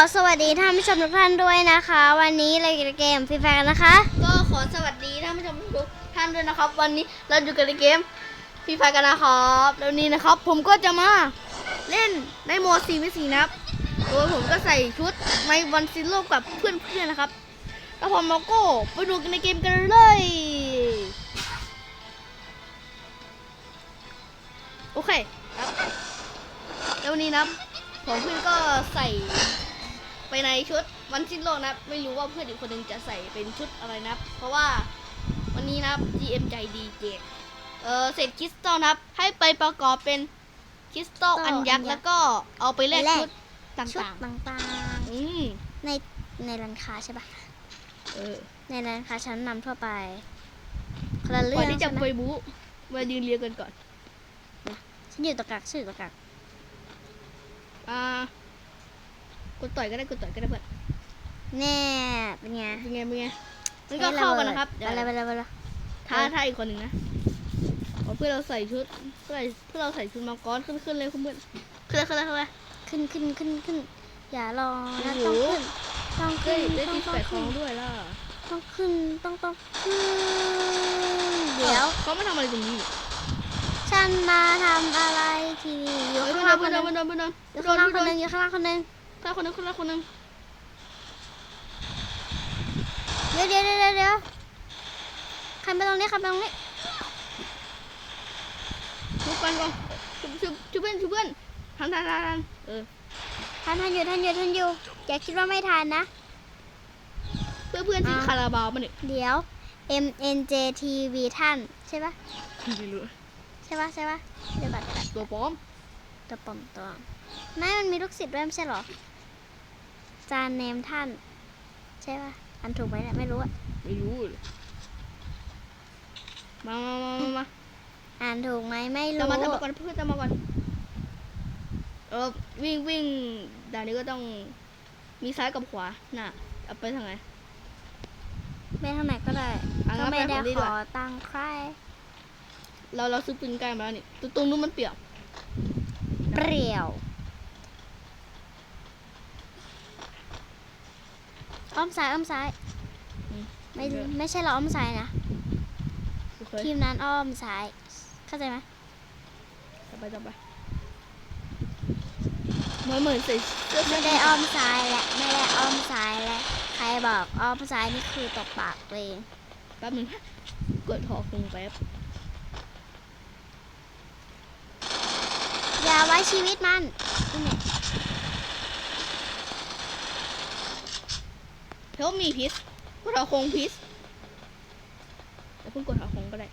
อสวัสดีท่านผู้ชมทุกท่านด้วยนะคะ วันนี้เราอยู่ในเกมฟรีไฟกันนะคะ ก็ขอสวัสดีท่านผู้ชมทุกท่านด้วยนะครับ วันนี้เราอยู่กันในเกมฟรีไฟกันนะครับแล้วนี้นะครับ ผมก็จะมาเล่นในโหมด4วิสีนะครับโดยผมก็ใส่ชุดไมวันซิโลกับเพื่อนๆนะครับ แล้วผมเราก็ไปดูกันในเกมกันเลยโอเคครับแล้วนี้นะผมเพื่อนก็ใส่ ไปในชุดวันสิ้นโลกนะครับไม่รู้ว่าเพื่อนอีกคนหนึ่งจะใส่เป็นชุดอะไรนะครับเพราะว่าวันนี้นะครับ GM ใจดีเจกเออเศษคริสตัลนะครับให้ไปประกอบเป็นคริสตัลอันยักษ์แล้วก็เอาไปแลกไปแลกชุดตชุด่างต่างๆอืมๆในในร้านค้าใช่ปะเออในร้านค้าชั้นนำทั่วไปคนละเรื่ก่ออนงที่จะใช่ไหมไปบู๊มายืนเรียงกันก่อนฉันอยู่ตะกักชื่อตะกักอ่า กดต่อยก็ได้กดต่อยก็ได้เพื่อนแน่เป็นไงเป็นไงเป็นไงมันก็เข้ากันนะครับไปเดี๋ยวเลยไปเลยไปเลยท้าท้าอีกคนหนึ่งนะเอาเพื่อนเราใส่ชุดเพื่อนเพื่อนเราใส่ชุดมังกรขึ้นขึ้นเลยคุณเพื่อนขึ้นเลยขึ้นเลยขึ้นเลยขึ้นขึ้นขึ้นขึ้นอย่ารอนะโอ้ต้องโหขึ้นต้องขึ้นเฮ้ยได้ต้องที่ต้องแปดขขึ้อนงด้วยล่ะต้องขึ้นต้องต้องขึ้นเดี๋ยวเขามาทำอะไรตรงนี้ฉันมาทำอะไรที่นี่อยู่เฮ้ยข้างเพื่ล่าองนคนเพื่อนหนึงเพื่อนเพื่อนเพื่อนอยู่เพื่ข้างล่างคนหอนนึงอยู่ข้างล่างคนหนึง ถ้าคนนึงคนละคนนึงเดี๋ยวเดี๋ยวเดี๋ยวเดี๋ยวใครไปตรงนี้ใครไปตรงนี้ชุบกันก่อนชุบชุบชุบเพื่อนชุบเพื่อนทันทันทันทันเออทันทันอยู่ทันอยู่ทันอยู่อย่าคิดว่าไม่ทันนะ เพื่อนเพื่อนที่อ่าคาราบาวมันเนี่ยเดี๋ยว M N J T V ท่านใช่ปะไม่รู้ใช่ปะใช่ปะเดี๋ยวบัตรตัวปลอมตัวปลอมตัวไม่มันมีลูกศิษย์ด้วยไม่ใช่เหรอ จานเนมท่าน ใช่ปะอันถูกไหมเนี่ยไม่รู้อะไม่รู้เลยมามามามามาอ่านถูกไหมไม่จะรู้มาจะมาก่อนเพื่อนจะมาก่อนเออวิ่งวิ่งด่านนี้ก็ต้องมีซ้ายกับขวาน่ะเอาไปทางไหน ไม่ทางไหนก็ได้อะก็งั้นไม่ไปได้ของดีขกอว่าตังค์ใครเราเราซื้อปืนใกล้มาแล้วนี่ตรงตรงนู้นมันเปียกเปรี้ยว อ้อมซ้ายอ้อมซ้ายอืมไม่โอเคไม่ใช่เราอ้อมซ้ายนะโอเคทีมนั้นอ้อมซ้าย เข้าใจไหมจับไปจับไปเหมือนเหมือนใส่เสื้อไม่ได้อ้อมซ้ายแหละไม่ได้อ้อมซ้ายแหละใครบอกอ้อมซ้ายนี่คือตบปากตัวเองแป๊บหนึงกดถอดคงแป๊บอย่าไว้ชีวิตมันนี่ไง เพราะมีพิษกดถอดคงพิษแต่เพิ่งกดถอดคงก็ได้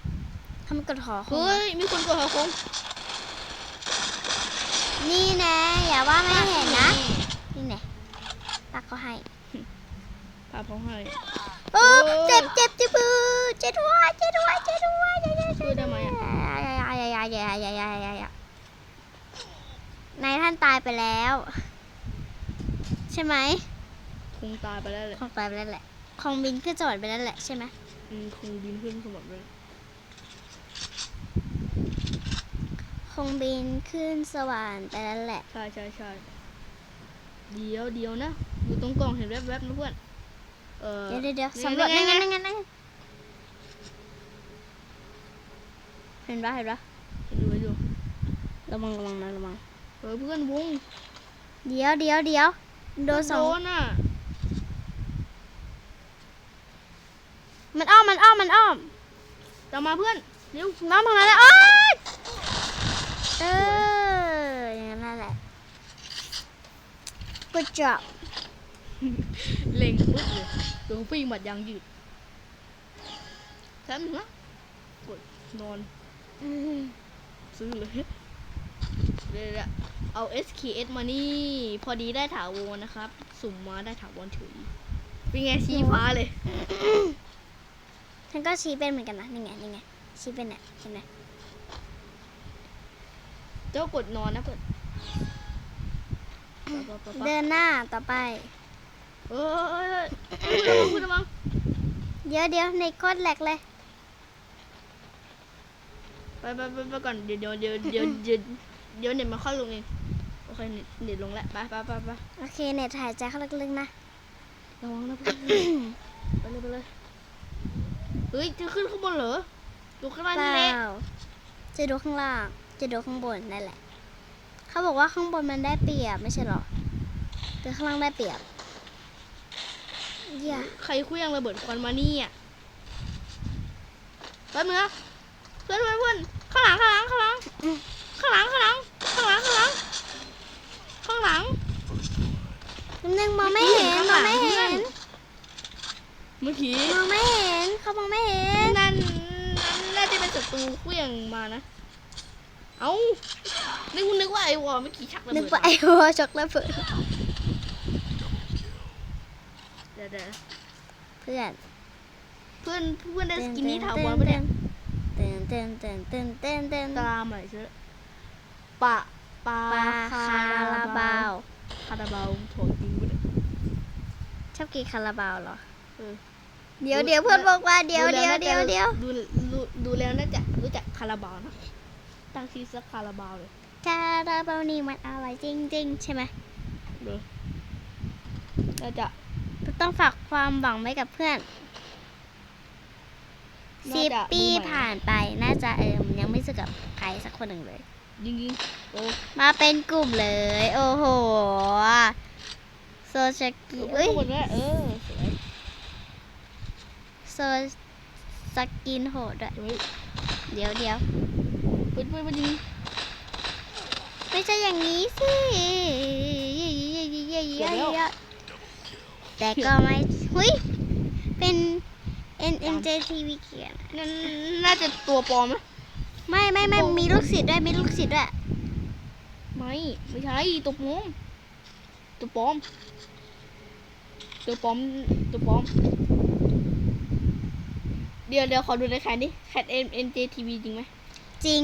ทำกระถอคงเฮ้ยมีคนกดถอดคงนี่แนะ อย่าว่าไม่เห็นนะ นี่แน่ตักเขาให้พาเขาให้โอ้โอ้เจ็บเจ็บจิบือเจ็บด้วยเจ็บด้วยเจ็บด้วยเจ็บด้วยช่วยได้ไหมอะนายท่านตายไปแล้ว ใช่ไหมค งตายไปแล้วเลยคงตายไปแล้วแหละคงบินขึ้นสวรรค์ไปแล้วแหละใช่ไหมอืมคงบินขึ้นสมบัติเลยคงบินขึ้นสวรรค์ไปแล้วแหละ ใช่ใช่ใช่เดี๋ยวเดี๋ยวนะอยู่ตรงกล่องเห็นแวบๆนะเพื่อนเออเดี๋ยวเดี๋ยวเดี๋ยวนี่สำรวจนี่นั่นไงไงนั่นไงนั่นไงเห็นปะเห็นปะดูไปดูระวังระวังนะระวังเออเพื่อนวงเดี๋ยวเดี๋ยวเดี๋ยวโดนสองโดนอะ มันอ้อม มันอ้อม มันอ้อมตามมาเพื่อน เร็วน้องตรงนั้นเลยโอ๊ยเอออย่างนั้นแหละ good job เล็งปุ๊บเลยตัวฟิงหมัดยางยืดแถมหนึ่งนะกดนอนซื้อเลยเดี๋ยวๆเอา SKS มานี่ พอดีได้ถาวรนะครับ สุ่มมาได้ถาวรเฉยเป็นไงชี้ฟ้าเลย ฉันก็ชี้เป็นเหมือนกันนะนี่ไงนี่ไงชี้เป็นเนี่ยเห็นไหมเจ้ากดนอนนะเพื่อนปะปะปะปะเดินหน้าต่อไปเอ้ยเอ้ยเอ้ยพูดระวังเดี๋ยวเดี๋ยวในโคตรแหลกเลยไปไปไปไปก่อนเดี๋ยวเดี๋ยวเดี๋ยวเดี๋ยวเดี๋ยวเดี๋ยวเน็ตมันเข้าลงเองโอเคเน็ตเน็ตลงแล้วไปไปไปไปโอเคเน็ตหายใจเข้าลึกๆนะระวังนะเพื่อน ไปเลยไปเลย เฮ้ย จะขึ้นข้างบนเหรอดูข้างล่างเปนี่ล่าแหละจะดูข้างล่าง จะดูข้างบนนั่นแหละ เขาบอกว่าข้างบนมันได้เปรียบไม่ใช่หรอแต่ข้างล่างได้เปรียบอย่าใครคุยยังระเบิดควันมานี่อะแป๊บนึงนะเพื่อนเพื่อนเพื่อนข้างหลังข้างหลังข้างหลังข้างหลังข้างหลังข้างหลังข้างหลังข้างหลังนิดนึงมองไม่เห็นข้างมหลัองงไม่เห็น เมื่อกี้มองไม่เห็นเขามองไม่เห็นนั่นน่าจะเป็นศัตรูคุยงมานะ เอ้านึกนึกว่าไอ้วอลเมื่อกี้ชักระเบิดนึกว่าไอ้หัวช็อกระเบิดเดี๋ยวเดี๋ยวเพื่อนเพื่อนเพื่อนได้สกินนี้ถาวรปะเนี่ยเต้นเต้นเต้นเต้นเต้นเต้นตามหน่อยเชอะปะปลาปลาคาราบาวคาราบาวโถจริงปะเนี่ยชอบกินคาราบาวเหรอเออ เดี๋ยวเดี๋ยวเพื่อนบอกว่าเดี๋ยวเดี๋ยวเดี๋ยวเดี๋ยวดูดูดูแล้วน่าจะรู้จักคาราบาวนะตั้งชื่อสักคาราบาวเลยคาราบาวนี่มันอร่อยจริง ๆ ใช่ไหมเดี๋ยวน่าจะต้องฝากความหวังไว้กับเพื่อนน่าสิบจะปีมือใหม่ผ่านไปน่าจะเอิมยังไม่สึกกับใครสักคนหนึ่งเลยยิงยิงๆโอ้มาเป็นกลุ่มเลย โอ้โหโซชกิเอ้เอ้ยยหมดแล้วเออ สวยโซสกินโหดด้วยเฮ้ยเดี๋ยวเดี๋ยวปืนปืนมันยิงไม่ใช่อย่างนี้สิแต่ก็ไม่หุยเป็น N N J T V เขียนนั่นน่าจะตัวปลอมนะไม่ไม่ไม่มีลูกศิษย์ด้วยมีลูกศิษย์ด้วยไม่ไม่ใช่ตัวปลอมตัวปลอมตัวปลอมตัวปลอม เดี๋ยวเดี๋ยวขอดูในแคนดิแคทเอ็นเอ็นเจทีวีจริงไหมจริง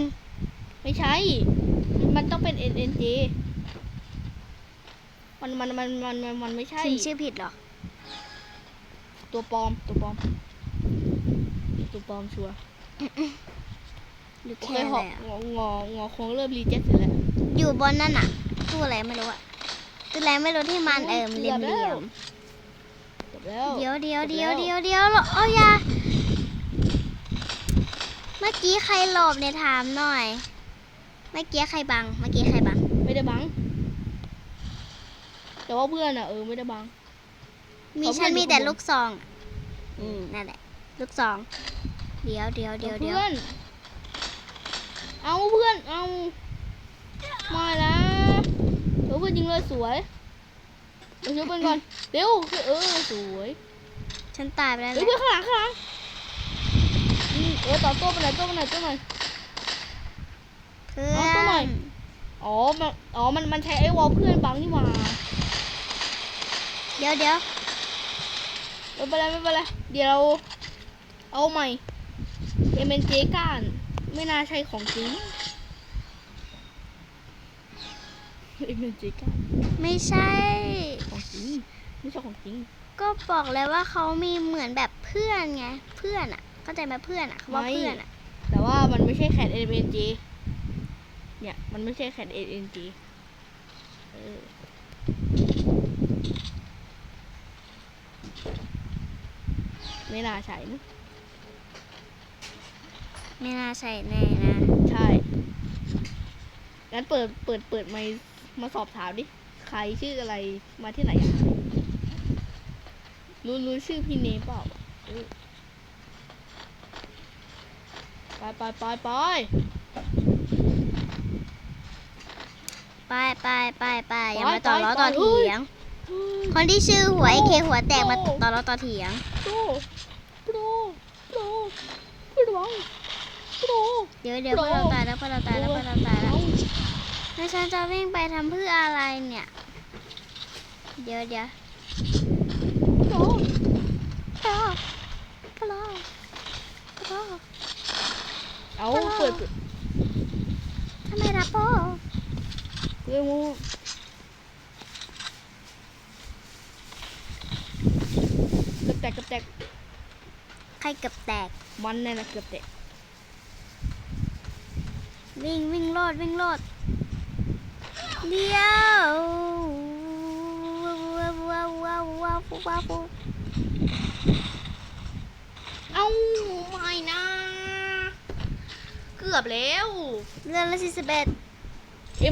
ไม่ใช่ มันต้องเป็นเอ็นเอ็นเจมันมันมันมันมันมันไม่ใช่พิมพ์ชื่อผิดเหรอ ตัวปลอมตัวปลอม ตัวปลอมชัวร์หรือโอแค่เคอะหไรอกอะงององอคงเริ่มรีเจ็ตเสร็จแล้วอยู่บนนั่นน่ะตู้อะไรไม่รู้อะตู้อะไรไม่รู้ที่มันเอิมเหลี่ยมเหลี่ยมจบแล้วเดี๋ยวเดี๋ยวจบเดี๋ยวแล้วเดี๋ยวเดี๋ยวเอาอยาเมื่อกี้ใครหลบเนี่ยถามหน่อย เมื่อกี้ใครบัง เมื่อกี้ใครบัง ไม่ได้บัง แต่ว่าเพื่อนอะเออไม่ได้บัง มีเขาเพื่ฉัอนนอยู่มีแต่ข้างบนลูกซอง อืมนั่นแหละ ลูกซอง เดี๋ยวเดี๋ยวเดี๋ยวเดี๋ยวเพื่อน เอาเพื่อน เอามาแล้วเออเพื่อนยิงเลยสวยเอาช่วยเพื่อนก่อน เร็ว เออสวย ฉันตายไปแล้วแหเฮ้ยละเพื่อนข้างหลังข้างหลังยิง เออต่อตัวไปไหนอยตัวไปไหนอยตัวไปไหนอยเพื่อเอาตัวหน่อยนอ๋อมันอ๋อมันมันใช้ไอ้วอลเพื่อนบังนี่หว่าเดี๋ยวเดี๋ยวไม่เป็นไรไม่เป็นไรเดี๋ยวเราเอาใหม่ MNJ ก้านไม่น่าใช่ของจริง MNJ ก้านไม่ใช่ ของจริงไม่ใช่ของจริงก็บอกแล้วว่าเขามีเหมือนแบบเพื่อนไง เพื่อนอะ เข้าใจไหมเพื่อนอะเขาว่าไม่ เพื่อนอะ แต่ว่ามันไม่ใช่แคท MNJ เนี่ย มันไม่ใช่แคท MNJ เออไม่น่าใช่นะไม่น่าใช่แน่นะใช่งั้นเปิดเปิดเปิดไมค์มาสอบถามดิ ใครชื่ออะไรมาที่ไหนอะรู้รู้ชื่อพี่เนมเปล่าเออ ไปไปไปไปไปไปไปไปอย่ามาต่อล้อต่อไปไปเถียง คนที่ชื่อหัวไอเคหัวแตกมาโอ้ต่อล้อต่อเถียงโปรโปรโปรโปรระวังโปรเดี๋ยวเดี๋ยวโปรเพื่อนเราตายแล้วเพื่อนเราตายแล้วเพื่อนเราตายแล้วเอาแล้วฉันจะวิ่งไปทำเพื่ออะไรเนี่ย เดี๋ยวเดี๋ยวโปรพลอพลอพลอเอาโปร เปิดเปิดทำไมรับโปเรื่องงูเกือบแตกเกือบแตกใครเกือบแตกมันเนี่ยนะเกือบแตกวิ่งวิ่งโลดวิ่งโลดเดียวว้าวว้าวว้าวว้าวว้าวเอ้าไม่นะเกือบแล้วเรื่องละสี่สิบเอ็ด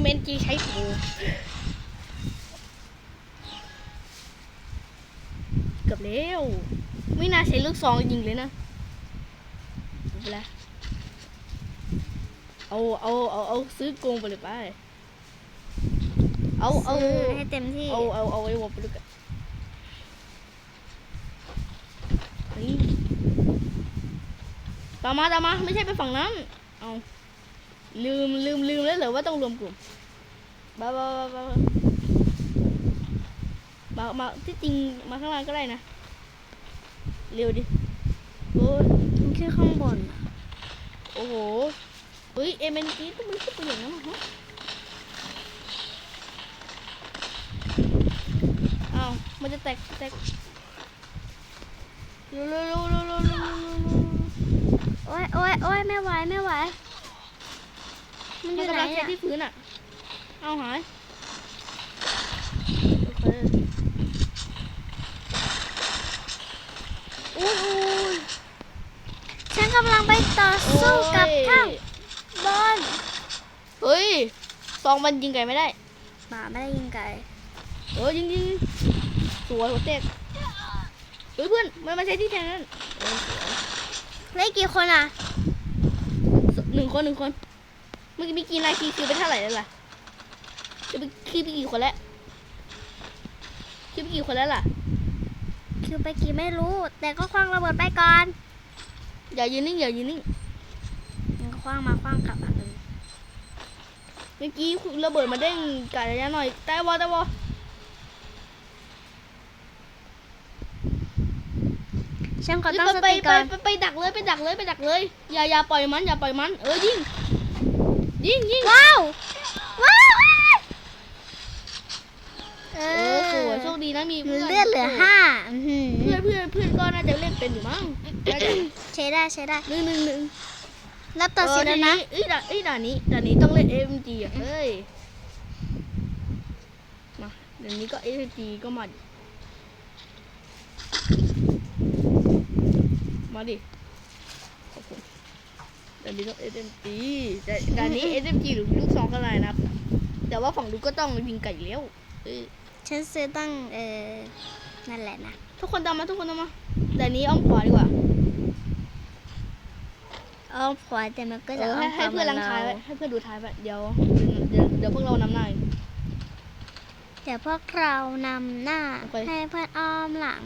MNG ใช้โปรเกือบแล้ว ไม่น่าใช้ลูกซองยิงเลยนะไม่เป็นไรเอาเอาเอาเอาซื้อโกงไปเลยไปเอาเอาซื้อให้เต็มที่เอาเอาเอาไอ้วอลไปด้วยกันนี่ตามมาตามมาไม่ใช่ไปฝั่งนั้น เอาลืมลืมลืมแล้วเหรอว่าต้องรวมกลุ่มบ้าบ้าบ้าบ้ามามาที่จริงมาข้างล่างก็ได้นะเร็วดิโอ้มันแค่ข้างบนโอ้โหเฮ้ยเอเมนจีต้องมันขึ้นไปอย่างนั้นหรอเอามันจะแตกแตกเร็วเร็ว โอ้ยโอ้ยโอ้ยไม่ไหวไม่ไหว มันอมันยู่ไหนกำลังเช็อะดที่พื้นอะ เอาหายโอเคอุ้ยอุ้ยฉันกำลังไปต่อสู้กับท่านบอลเฮ้ยซองมันยิงไก่ไม่ได้ หมาไม่ได้ยิงไก่เออยิงยิงยิงสวยหัวเตกเฮ้ยเพื่อนมันมาใช้ที่แทนนั่นเออสวย เล่นกี่คนอะหนึ่งคนหนึ่งคนเมื่อกี้เมื่อกี้นายคีย์คือไปเท่าไหร่แล้วล่ะจะไปคีย์ไปกี่คนแล้วคีย์ไปกี่คนแล้วล่ะ คิวไปกี่ไม่รู้ แต่ก็คว้างระเบิดไปก่อน อย่ายืนนิ่งอย่ายืนนิ่งมันก็คว้างมาคว้างกลับอะเออเมื่อกี้ระเบิดมาเด้งการะยะหน่อยแต่วอแต่วอ ฉันขอเฮ้ยตั้งสไปติไปก่อนไปไปดักเลยไปดักเลยไปดักเลย อย่าอย่าปล่อยมันอย่าปล่อยมันเออยิงยิงยิงว้าวว้าวเอเอออสวยโชคดีนะมีเพื่อนเลือดเหลือห้าอื้อหือเพื่อนเพื่อนเพื่อนก็น่าจะเล่นเป็นอยู่มั้งน่าจะใช้ได้ใช้ได้หนึ่งหนึ่งหนึ่งรับต่อสิแล้วนะเอ้ยด่านเอ้ยด่านนี้ด่านนี้ต้องเล่น AMG อะเฮ้ยมาเดี๋ยวนี้ก็ AMG ก็มาดิ มาดิ ขอบคุณด่านนี้ต้อง AMG แต่ด่านนี้ AMG หรือลูกซองก็ได้นะครับ แต่ว่าฝั่งดูนก็ต้องยิงไก่แล้วเอ้ยฉันซื้อตั้งเออนั่นแหละนะ ทุกคนตามมาทุกคนตามมาด่านนี้อ้อมขวาดีกว่าอ้อมขวาแต่มันก็เอจะออ้อให้มขให้วาเพื่อนลังท้ายเหมืไว้นให้เพื่อนดูท้ายไว้เดี๋ยวเดี๋ยวเดี๋ยวพวกเรานำหน้าเองเดี๋ยวพวกเรานำหน้าโอเคให้เพื่อนอ้อมหลัง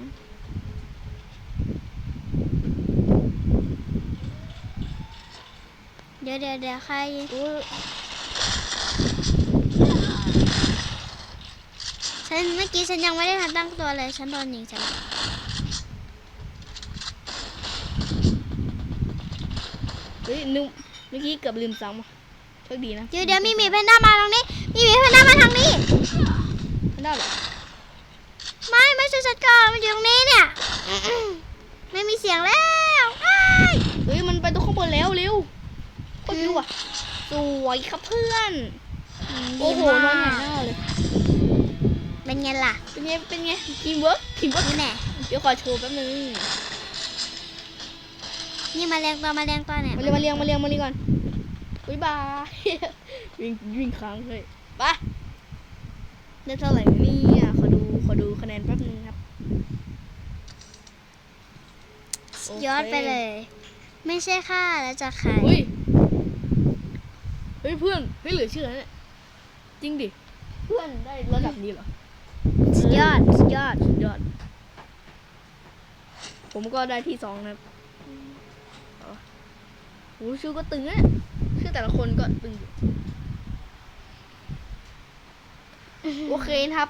เดี๋ยวเดี๋ยวเดี๋ยวใครอุ๊ยฉันเมื่อกี้ฉันยังไม่ได้ทันตั้งตัวเลย ฉันโดนยิงฉันเฮ้ยนึกเมื่อกี้เกือบลืมซ้ำว่ะโชคดีนะเดี๋ยวเดี๋ยวมีหมีแพนด้ามาทางนี้ มีหมีแพนด้ามาทางนี้ไม่ได้หรอไม่ไม่ช่วยฉันก่อนมันอยู่ตรงนี้เนี่ยไม่มีเสียงแล้วอ้ายเฮ้ยมันไปตรงข้างบนแล้วเร็ว โคตรเร็วอะสวยครับเพื่อนโอ้โหดีนอนมาหงายหน้าเลยเป็นไงล่ะ เป็นไง เป็นไงทีมเวิร์กทีมเวิร์กนี่แน่เดี๋ยวขอโชว์แป๊บนึง นี่มาเรียงตัวมาเรียงตัวเนี่ยมาเรียงมาเรียงมาเรียงมาเรียงก่อนบ๊ายบาย วิ่งวิ่งค้างเลยไปได้เท่าไหร่เนี่ยขอดู ขอดูคะแนนแป๊บนึงครับโอเคยอดไปเลย ไม่ใช่ค่าแล้วจะใครเฮ้ย เฮ้ยเพื่อนเฮ้ยเหลือเชื่อนะเนี่ยจริงดิ เพื่อนได้ระดับนี้เหรอ สุดยอดสุดยอดสุดยอด ผมก็ได้ที่สองนะครับเอาโอ้ชื่อก็ตึงอะเนี่ยชื่อแต่ละคนก็ตึงอยู่โอเคนะครับ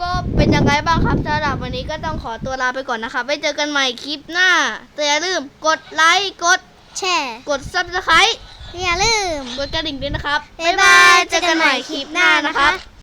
ก็เป็นยังไงบ้างครับสำหรับวันนี้ก็ต้องขอตัวลาไปก่อนนะครับไว้เจอกันใหม่คลิปหน้าแต่อย่าลืมกดไลค์ กดแช่กด subscribe อย่าลืมกดกระดิ่งด้วยนะครับ บ๊ายบาย เจอกันใหม่คลิปหน้านะคะ